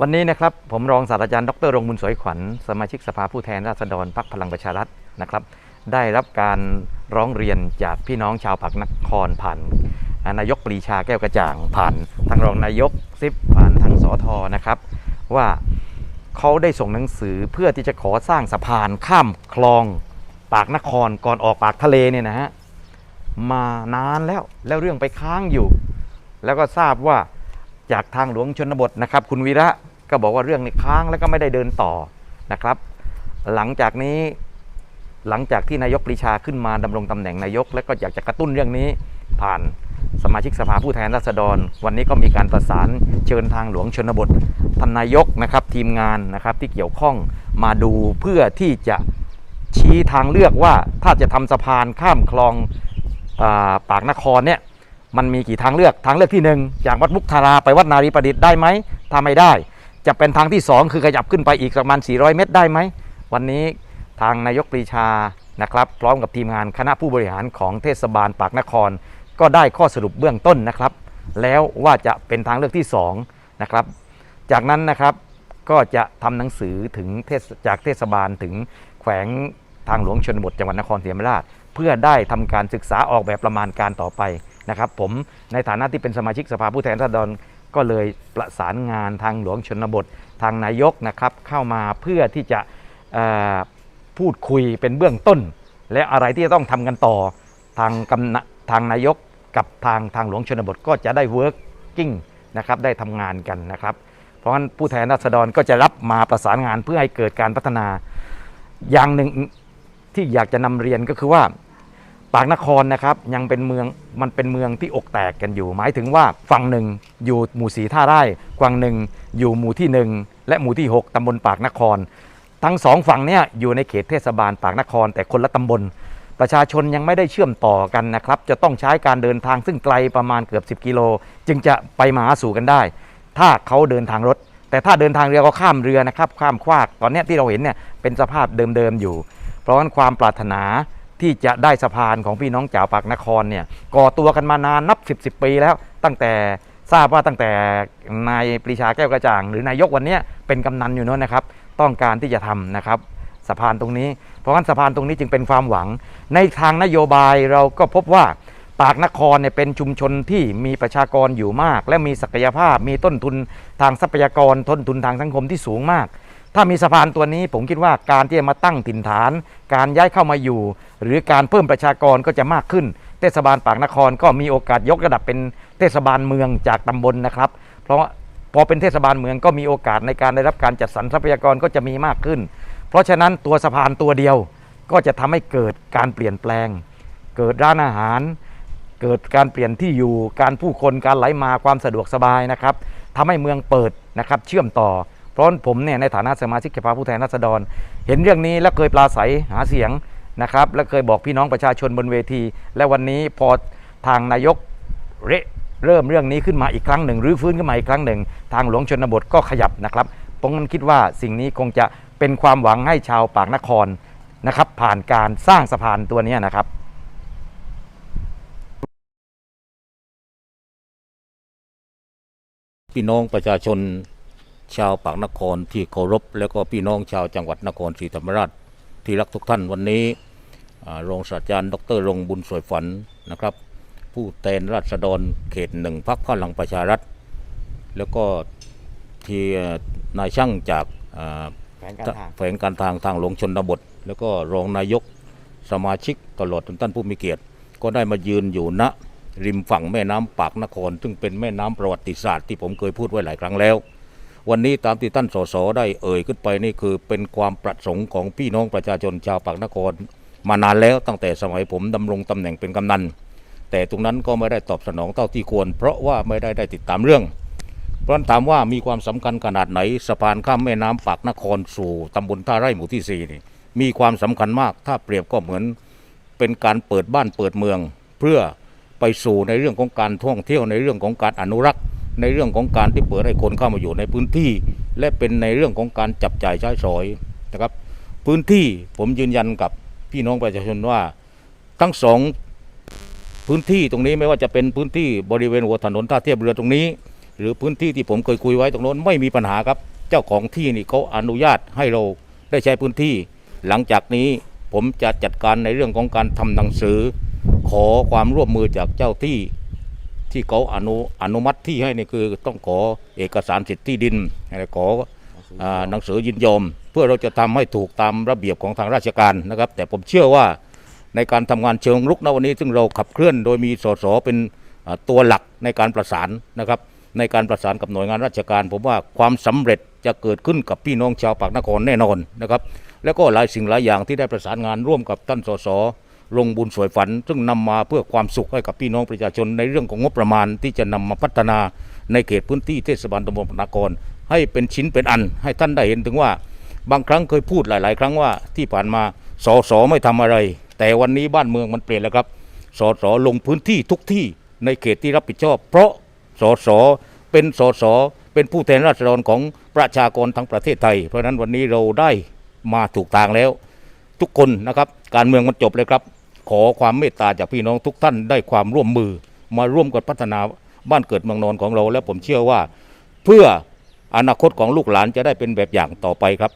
วันนี้นะครับผมรองศาสตราจารย์ดรรงบุญสวยขวัญสมาชิกสภาผู้แทนราษฎรพรรคพลังประชารัฐนะครับ ได้รับการร้องเรียนจากพี่น้องชาวปากนครผ่านนายกปรีชาแก้วกระจ่างผ่านทางรองนายกซิปผ่านทางสอทอนะครับ ว่าเขาได้ส่งหนังสือเพื่อที่จะขอสร้างสะพานข้ามคลองปากนครก่อนออกปากทะเลเนี่ยนะฮะมานานแล้วแล้วเรื่องไปค้างอยู่ แล้วก็ทราบว่า จากทางหลวงชนบทนะครับ คุณวีระก็บอกว่าเรื่องนี้ค้างแล้วก็ไม่ได้เดินต่อนะครับ หลังจากนี้หลังจากที่นายกปรีชาขึ้นมาดำรงตำแหน่งนายก และก็อยากจะกระตุ้นเรื่องนี้ผ่านสมาชิกสภาผู้แทนราษฎร วันนี้ก็มีการประสานเชิญทางหลวงชนบทท่านนายกนะครับทีมงานนะครับที่เกี่ยวข้องมาดูเพื่อที่จะชี้ทางเลือกว่าถ้าจะทำสะพานข้ามคลองอาปากนครเนี่ย มันมีกี่ทางเลือกทางเลือกที่หนึ่งจากวัดมุกทาราไปวัดนารีประดิษฐ์ได้ไหมถ้าไม่ได้ จะเป็นทางที่ 2 คือขยับขึ้นไปอีกประมาณ 400 เมตรได้ไหม วันนี้ทางนายกปรีชานะครับพร้อมกับทีมงานคณะผู้บริหารของเทศบาลปากนคร ก็ได้ข้อสรุปเบื้องต้นนะครับ แล้วว่าจะเป็นทางเลือกที่2นะครับจากนั้นนะครับก็จะทำหนังสือถึงเทศจากเทศบาลถึงแขวงทางหลวงชนบทจังหวัดนครศรีธรรมราช เพื่อได้ทำการศึกษาออกแบบประมาณการต่อไป นะครับผมในฐานะที่เป็นสมาชิกสภาผู้แทนราษฎรก็เลยประสานงานทางหลวงชนบท ทางนายกนะครับเข้ามาเพื่อที่จะพูดคุยเป็นเบื้องต้น และอะไรที่จะต้องทำกันต่อทางกำนะทางนายกกับทางทางหลวงชนบทก็จะได้ working นะครับได้ทำงานกันนะครับ เพราะฉะนั้นผู้แทนราษฎรก็จะรับมาประสานงานเพื่อให้เกิดการพัฒนา อย่างหนึ่งที่อยากจะนำเรียนก็คือว่า ปากนครนะครับยังเป็นเมืองมันเป็นเมืองที่อกแตกกันอยู่ หมายถึงว่าฝั่งหนึ่งอยู่หมู่สีท่าไร่กวางหนึ่งอยู่หมู่ที่หนึ่งและหมู่ที่ 6 ตำบลปากนคร ทั้งสองฝั่งเนี่ยอยู่ในเขตเทศบาลปากนคร แต่คนละตำบล ประชาชนยังไม่ได้เชื่อมต่อกันนะครับ จะต้องใช้การเดินทางซึ่งไกลประมาณเกือบ 10 กิโล จึงจะไปมาหาสู่กันได้ ถ้าเขาเดินทางรถ แต่ถ้าเดินทางเรือก็ข้ามเรือนะครับ ข้ามควากตอนนี้ที่เราเห็นเนี่ยเป็นสภาพเดิมๆอยู่ เพราะฉะนั้นความปรารถนา ที่จะได้สะพานของพี่น้องชาวปากนครเนี่ยก่อตัวกันมานานนับ 10 10ปีแล้ว ตั้งแต่ทราบว่าตั้งแต่นายปรีชาแก้วกระจ่าง หรือนายกวันนี้เป็นกำนันอยู่นู้นนะครับ ต้องการที่จะทำนะครับสะพานตรงนี้ เพราะฉะนั้นสะพานตรงนี้จึงเป็นความหวัง ในทางนโยบายเราก็พบว่าปากนครเนี่ยเป็นชุมชนที่มีประชากรอยู่มาก และมีศักยภาพมีต้นทุนทางทรัพยากรต้นทุนทางสังคมที่สูงมาก ถ้ามีสะพานตัวนี้ผมคิดว่าการที่จะมาตั้งถิ่นฐาน การย้ายเข้ามาอยู่ หรือการเพิ่มประชากรก็จะมากขึ้น เทศบาลปากนครก็มีโอกาสยกระดับเป็นเทศบาลเมืองจากตำบลนะครับ เพราะว่าพอเป็นเทศบาลเมืองก็มีโอกาสในการได้รับการจัดสรรทรัพยากรก็จะมีมากขึ้น เพราะฉะนั้นตัวสะพานตัวเดียวก็จะทำให้เกิดการเปลี่ยนแปลง เกิดร้านอาหาร เกิดการเปลี่ยนที่อยู่ การผู้คนการไหลมาความสะดวกสบายนะครับทำให้เมืองเปิดนะครับเชื่อมต่อ เพราะผมเนี่ยในฐานะสมาชิกสภาผู้แทนราษฎร เห็นเรื่องนี้และเคยปราศัยหาเสียงนะครับ และเคยบอกพี่น้องประชาชนบนเวที และวันนี้พอทางนายกเรเริ่มเรื่องนี้ขึ้นมาอีกครั้งหนึ่งรื้อฟื้นขึ้นมาอีกครั้งหนึ่ง ทางหลวงชนบทก็ขยับนะครับผมนั้นคิดว่าสิ่งนี้คงจะเป็นความหวังให้ชาวปากนครนะครับ ผ่านการสร้างสะพานตัวนี้นะครับพี่น้องประชาชน ชาวปากนครที่เคารพ แล้วก็พี่น้องชาวจังหวัดนครศรีธรรมราชที่รักทุกท่านวันนี้อ่ารองศาสตราจารย์ ดรรงบุญสวยฝันนะครับ ผู้แทนราษฎรเขตหนึ่งพักพลังประชารัฐ แล้วก็ที่นายช่างจากอ่าแฝงการทางทางหลวงชนบท แล้วก็รองนายกสมาชิกตลอดจนท่านผู้มีเกียรติ ก็ได้มายืนอยู่ณริมฝั่งแม่น้ำปากนคร ซึ่งเป็นแม่น้ำประวัติศาสตร์ที่ผมเคยพูดไว้หลายครั้งแล้ว วันนี้ตามที่ท่านสสได้เอ่ยขึ้นไปนี่คือเป็นความประสงค์ของพี่น้องประชาชนชาวปากนคร มานานแล้วตั้งแต่สมัยผมดำรงตำแหน่งเป็นกำนัน แต่ตรงนั้นก็ไม่ได้ตอบสนองเท่าที่ควร เพราะว่าไม่ได้ได้ติดตามเรื่อง เพราะนั้นถามว่ามีความสำคัญขนาดไหนสะพานข้ามแม่น้ำปากนครสู่ตำบลท่าไร่หมู่ที่สี่นี่มีความสำคัญมากถ้าเปรียบก็เหมือนเป็นการเปิดบ้านเปิดเมือง เพื่อไปสู่ในเรื่องของการท่องเที่ยวในเรื่องของการอนุรักษ์ ในเรื่องของการที่เปิดให้คนเข้ามาอยู่ในพื้นที่ และเป็นในเรื่องของการจับจ่ายใช้สอยนะครับ พื้นที่ผมยืนยันกับพี่น้องประชาชนว่าทั้งสองพื้นที่ตรงนี้ไม่ว่าจะเป็นพื้นที่บริเวณหัวถนนท่าเทียบเรือตรงนี้ หรือพื้นที่ที่ผมเคยคุยไว้ตรงโน้นไม่มีปัญหาครับ เจ้าของที่นี่เขาอนุญาตให้เราได้ใช้พื้นที่ หลังจากนี้ผมจะจัดการในเรื่องของการทำหนังสือ ขอความร่วมมือจากเจ้าที่ ที่เขาอนุอนุมัติที่ให้นี่คือต้องขอเอกสารสิทธิ์ที่ดินขอหนังสือยินยอม เพื่อเราจะทำให้ถูกตามระเบียบของทางราชการนะครับ แต่ผมเชื่อว่าในการทำงานเชิงรุกณวันนี้ ซึ่งเราขับเคลื่อนโดยมีสสเป็นตัวหลักในการประสานนะครับ ในการประสานกับหน่วยงานราชการ ผมว่าความสำเร็จจะเกิดขึ้นกับพี่น้องชาวปากนครแน่นอนนะครับ แล้วก็หลายสิ่งหลายอย่างที่ได้ประสานงานร่วมกับท่านสส ลงบุญสวยฝัน ซึ่งนำมาเพื่อความสุขให้กับพี่น้องประชาชนในเรื่องของงบประมาณที่จะนำมาพัฒนาในเขตพื้นที่เทศบาลตำบลปากนครให้เป็นชิ้นเป็นอัน ให้ท่านได้เห็นถึงว่า บางครั้งเคยพูดหลาย ๆ ครั้งว่าที่ผ่านมาสสไม่ทำอะไร แต่วันนี้บ้านเมืองมันเปลี่ยนแล้วครับสสลงพื้นที่ทุกที่ในเขตที่รับผิดชอบ เพราะสสเป็นสสเป็นผู้แทนราษฎรของประชากรทั้งประเทศไทย เพราะฉะนั้นวันนี้เราได้มาถูกทางแล้ว ทุกคนนะครับ การเมืองมันจบเลยครับ ขอความเมตตาจากพี่น้องทุกท่านได้ความร่วมมือ มาร่วมกันพัฒนาบ้านเกิดเมืองนอนของเรา และผมเชื่อว่า เพื่ออนาคตของลูกหลานจะได้เป็นแบบอย่างต่อไปครับ